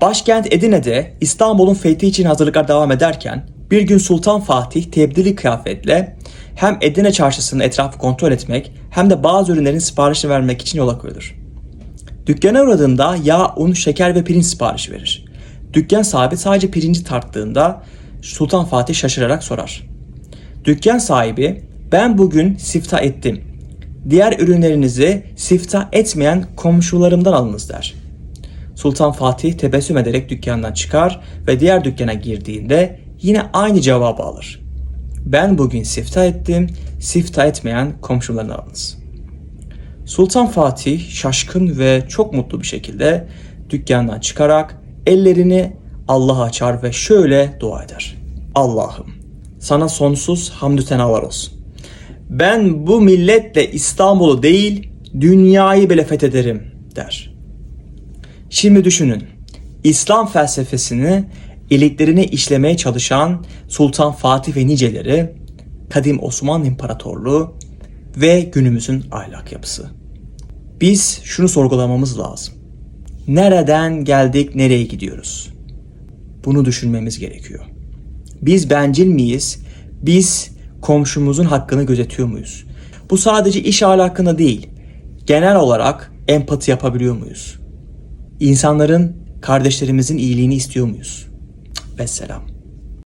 Başkent Edirne'de İstanbul'un fethi için hazırlıklar devam ederken bir gün Sultan Fatih tebdili kıyafetle hem Edirne çarşısının etrafı kontrol etmek hem de bazı ürünlerin siparişini vermek için yola koyulur. Dükkana uğradığında yağ, un, şeker ve pirinç siparişi verir. Dükkan sahibi sadece pirinci tarttığında Sultan Fatih şaşırarak sorar. Dükkan sahibi ben bugün sifta ettim. Diğer ürünlerinizi sifta etmeyen komşularımdan alınız der. Sultan Fatih tebessüm ederek dükkandan çıkar ve diğer dükkana girdiğinde yine aynı cevabı alır. Ben bugün sifta ettim, sifta etmeyen komşularından alınız. Sultan Fatih şaşkın ve çok mutlu bir şekilde dükkandan çıkarak ellerini Allah'a açar ve şöyle dua eder. Allah'ım sana sonsuz hamdü senalar olsun. Ben bu milletle İstanbul'u değil dünyayı bile fethederim der. Şimdi düşünün. İslam felsefesini iliklerine işlemeye çalışan Sultan Fatih ve niceleri, kadim Osmanlı İmparatorluğu ve günümüzün ahlak yapısı. Biz şunu sorgulamamız lazım. Nereden geldik, nereye gidiyoruz? Bunu düşünmemiz gerekiyor. Biz bencil miyiz? Biz komşumuzun hakkını gözetiyor muyuz? Bu sadece iş ahlakında değil. Genel olarak empati yapabiliyor muyuz? İnsanların, kardeşlerimizin iyiliğini istiyor muyuz? Vesselam.